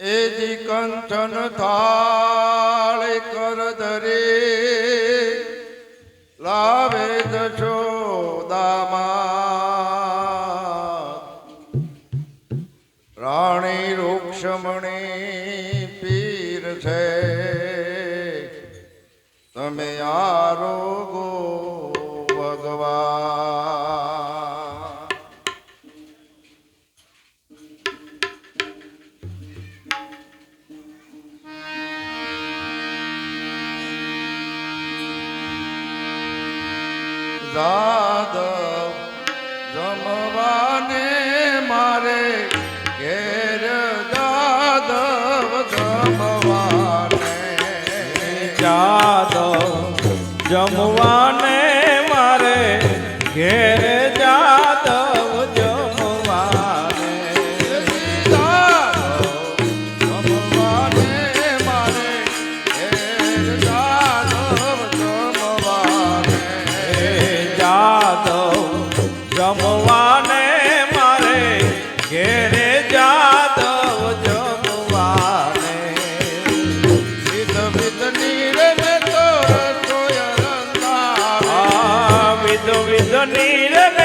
એજી કંઠન થાળ કર દરે લાવે દશો દામા Yeah. জনীর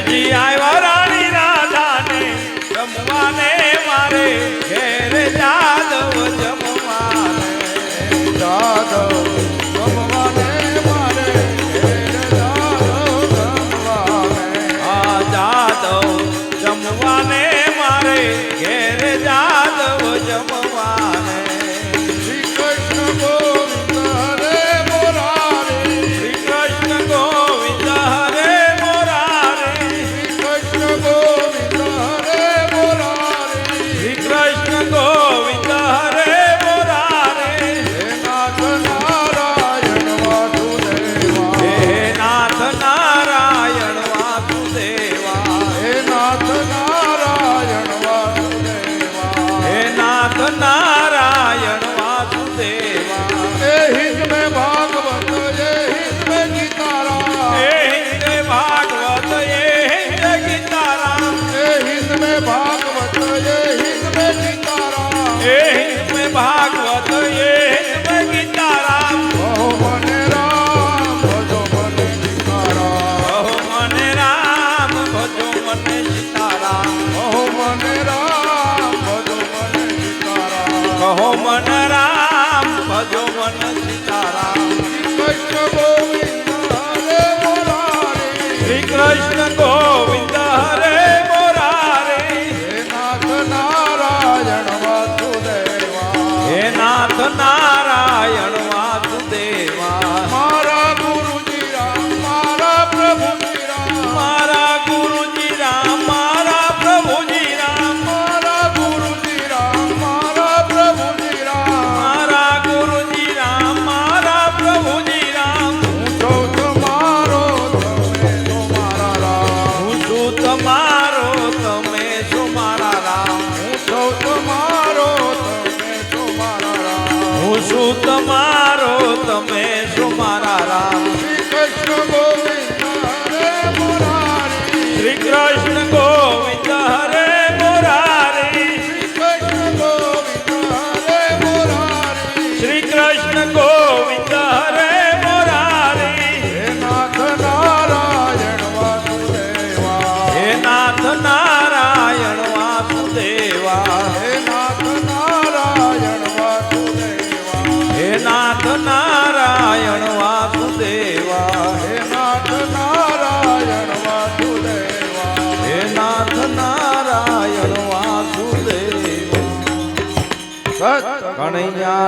જી આવ્યો રાણી રાધાને રમવાને મારે ઘેર જાદવ જમવાને. જાદવ મારા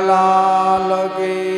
લાલ કી